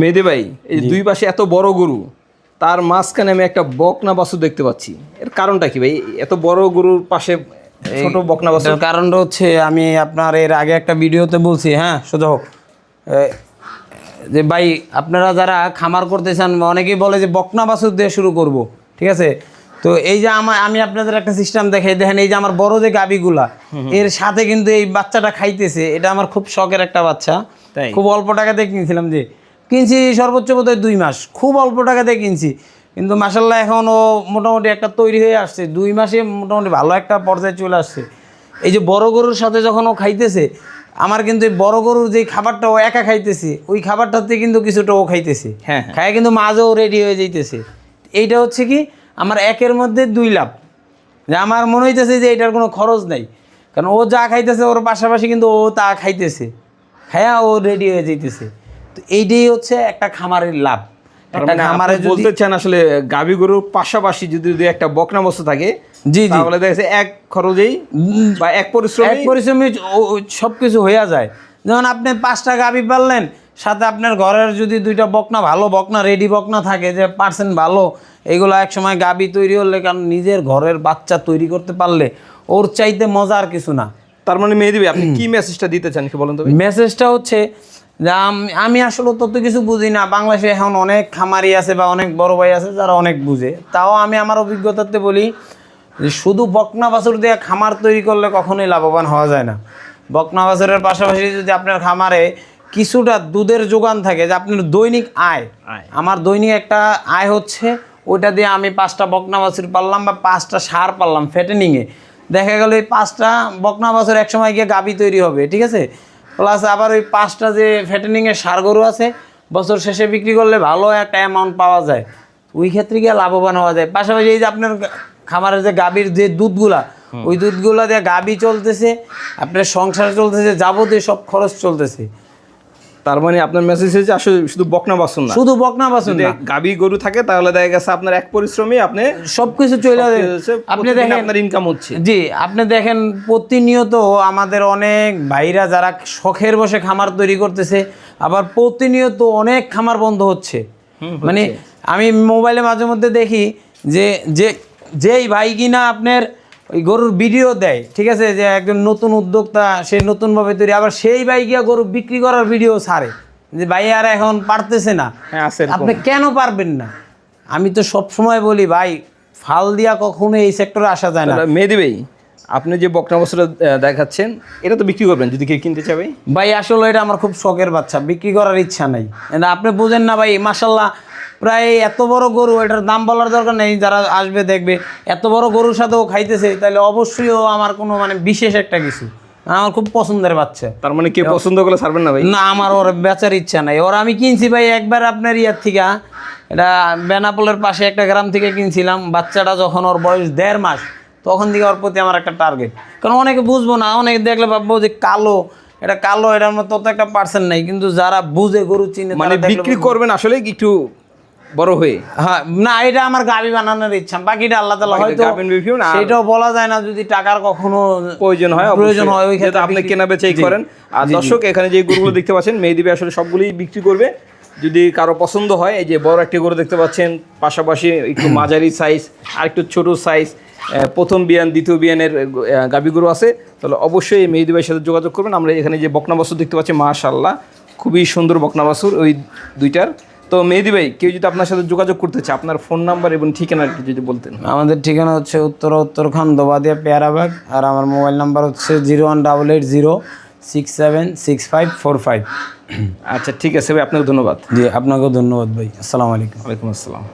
মেহেদি ভাই এই দুই পাশে এত বড় গরু তার মাঝখানে আমি একটা বকনা বাছুর দেখতে পাচ্ছি। এর কারণটা কি ভাই? এত বড় গরুর পাশে ছোট বকনা এটার কারণটা হচ্ছে আমি আপনার এর আগে একটা ভিডিওতে বলছি হ্যাঁ সোজা হোক। যে ভাই আপনারা যারা খামার করতে চান অনেকেই বলে যে বকনা বাছুর দিয়ে শুরু করব ঠিক আছে? তো এই যে আমার আমি আপনাদের একটা সিস্টেম দেখাই দেখেন এই যে আমার বড় যে গাবিগুলা এর সাথে কিন্তু এই বাচ্চাটা খাইতেছে এটা আমার খুব শখের একটা বাচ্চা। খুব অল্প টাকাতে কিনছিলাম যে। কিনছি সর্বোচ্চ বোধহয় দুই মাস। খুব অল্প টাকাতে কিনছি। কিন্তু মাসাল্লাহ এখন ও মোটামুটি একটা তৈরি হয়ে আসছে। দুই মাসে মোটামুটি ভালো একটা পর্যায়ে চলে আসছে। এই যে বড় গরুর সাথে যখন ও খাইতেছে আমার কিন্তু এই বড় গরুর যে খাবারটা ও একা খাইতেছে ওই খাবারটাতে কিন্তু কিছুটা ও খাইতেছে। হ্যাঁ, হ্যাঁ। খায় কিন্তু মাঝেও রেডি হয়ে যাইতেছে। এইটা হচ্ছে কি আমার একের মধ্যে দুই লাভ। যে আমার মনে হইতেছে যে এটার কোনো খরচ নাই। কারণ ও যা খাইতেছে ওর পাশাপাশি কিন্তু ও তা খাইতেছে। খায়া ও রেডি হয়ে যাইতেছে। তো এইটাই হচ্ছে একটা খামারের লাভ। একটা খামারে বলতে চান আসলে গাবি গরুর পাশাপাশি যদি দুই একটা বকনা বস্তু থাকে জি জি। তাহলে দেখা যাচ্ছে এক খরচেই বা এক পরিশ্রম এক পরিশ্রমী সব কিছু হইয়া যায়। যেমন আপনি পাঁচটা গাবি পারলেন সাথে আপনার ঘরের যদি দুইটা বকনা ভালো বকনা রেডি বকনা থাকে যে পার্সেন্ট ভালো এগুলো এক সময় গাবি তৈরি হলে কারণ নিজের ঘরের বাচ্চা তৈরি করতে পারলে ওর চাইতে মজার কিছু না। তার মানে মেহেদি ভাই আপনি কি মেসেজটা দিতে চান কি বলেন তো? মেসেজটা হচ্ছে আম- আমি আসলে তত কিছু বুঝি না। বাংলাদেশে এখন অনেক খামারি আছে বা অনেক বড় ভাই আছে যারা অনেক বুঝে। তাও আমি আমার অভিজ্ঞতাতে বলি যে শুধু বকনা বাছুর দিয়ে খামার তৈরি করলে কখনোই লাভবান হওয়া যায় না। বকনা বাছুরের পাশাপাশি যদি আপনার খামারে কিছুটা দুধের যোগান থাকে যে আপনার দৈনিক আয়। আমার দৈনিক একটা আয় হচ্ছে ওইটা দিয়ে আমি পাঁচটা বকনা বাছুর পারলাম বা পাঁচটা সার পারলাম ফেটেনিংয়ে দেখা গেল এই পাঁচটা বকনা বাছুর একসময় গিয়ে গাবি তৈরি হবে ঠিক আছে? প্লাস আবার ওই পাঁচটা যে ফ্যাটেনিংয়ের সার গরু আছে বছর শেষে বিক্রি করলে ভালো একটা অ্যামাউন্ট পাওয়া যায়। ওই ক্ষেত্রে গিয়ে লাভবান হওয়া যায়। পাশাপাশি এই যে আপনার খামারের যে গাভীর যে দুধগুলা ওই দুধগুলা দিয়ে গাবি চলতেছে আপনার সংসার চলতেছে যাবতীয় সব খরচ চলতেছে। তার মানে আপনার মেসেজ হচ্ছে আসলে শুধু বকনা বাসন না। শুধু বকনা বাসন না। গাবি গরু থাকে তাহলে দেখা গেছে আপনার এক পরিশ্রমে আপনি সবকিছু চলে আপনি দেখেন আপনার ইনকাম হচ্ছে। জি আপনি দেখেন প্রতিনিয়ত আমাদের অনেক ভাইরা যারা শখের বসে খামার তৈরি করতেছে আবার প্রতিনিয়ত অনেক খামার বন্ধ হচ্ছে। মানে আমি মোবাইলে মাঝে মধ্যে দেখি যে যে যেই ভাই কিনা আপনার গরুর ভিডিও দেয় ঠিক আছে? যে একজন নতুন উদ্যোক্তা সে নতুনভাবে তৈরি আবার সেই ভাই গিয়া গরু বিক্রি করার ভিডিও ছাড়ে। যে ভাই আর এখন পারতেছে না। হ্যাঁ আপনি কেন পারবেন না? আমি তো সব সময় বলি ভাই ফাল দিয়া কখনো এই সেক্টরে আসা যায় না। মেহেদি ভাই আপনি যে বকনা দেখাচ্ছেন এটা তো বিক্রি করবেন যদি কেউ কিনতে চাবে ভাই? আসলে এটা আমার খুব শখের বাচ্চা বিক্রি করার ইচ্ছা নাই। আপনি বুঝেন না ভাই মাসাল্লাহ প্রায় এত বড় গরু এটার দাম বলার দরকার নেই যারা আসবে দেখবে। এত বড় গরুর সাথে ও খাইতেছে তাহলে অবশ্যই ও আমার কোনো মানে বিশেষ একটা কিছু। আমার খুব পছন্দের বাচ্চা। তার মানে কেউ পছন্দ করলে ছাড়বেন না ভাই? না আমার ওর বেচার ইচ্ছা নাই। ওর আমি কিনছি ভাই একবার আপনার ইয়ার থেকে। এটা বেনাপোলের পাশে একটা গ্রাম থেকে কিনছিলাম। বাচ্চাটা যখন ওর বয়স দেড় মাস তখন থেকে ওর প্রতি আমার একটা টার্গেট। কারণ অনেকে বুঝব না অনেকে দেখলে ভাববো যে কালো এটা কালো এটার তত একটা পার্সেন্ট নাই। কিন্তু যারা বুঝে গরু চিনে মানে বিক্রি করবেন আসলে একটু বড় হয়ে? হ্যাঁ না এটা আমার গাবি বানানোর ইচ্ছা। বাকিটা আল্লাহ হয়তো না, সেটাও বলা যায় না যদি টাকার কখনো প্রয়োজন হয় প্রয়োজন হয় ওই ক্ষেত্রে আপনি কেনা বেচাই করেন। আর দর্শক এখানে যে গরুগুলো দেখতে পাচ্ছেন মেহেদিবে আসলে সবগুলোই বিক্রি করবে। যদি কারও পছন্দ হয় এই যে বড় একটি গরু দেখতে পাচ্ছেন পাশাপাশি একটু মাঝারি সাইজ আর একটু ছোট সাইজ প্রথম বিয়ান দ্বিতীয় বিয়ানের গাভী গরু আছে তাহলে অবশ্যই এই মেহেদি ভাইয়ের সাথে যোগাযোগ করবেন। আমরা এখানে যে বকনা বাছুর দেখতে পাচ্ছি মাশাল্লাহ খুবই সুন্দর বকনা বাছুর ওই দুইটার। তো মেহেদি ভাই কেউ যদি আপনার সাথে যোগাযোগ করতে চায় আপনার ফোন নাম্বার এবং ঠিকানা কি যদি বলতেন। আমাদের ঠিকানা হচ্ছে উত্তর উত্তরখান দোবাদিয়া পেয়ারাবাগ আর আমার মোবাইল নাম্বার হচ্ছে zero one double eight zero six seven six five four five. আচ্ছা ঠিক আছে ভাই আপনাকে ধন্যবাদ। জি আপনাকেও ধন্যবাদ ভাই। আসসালামু আলাইকুম। ওয়ালাইকুম আসসালাম।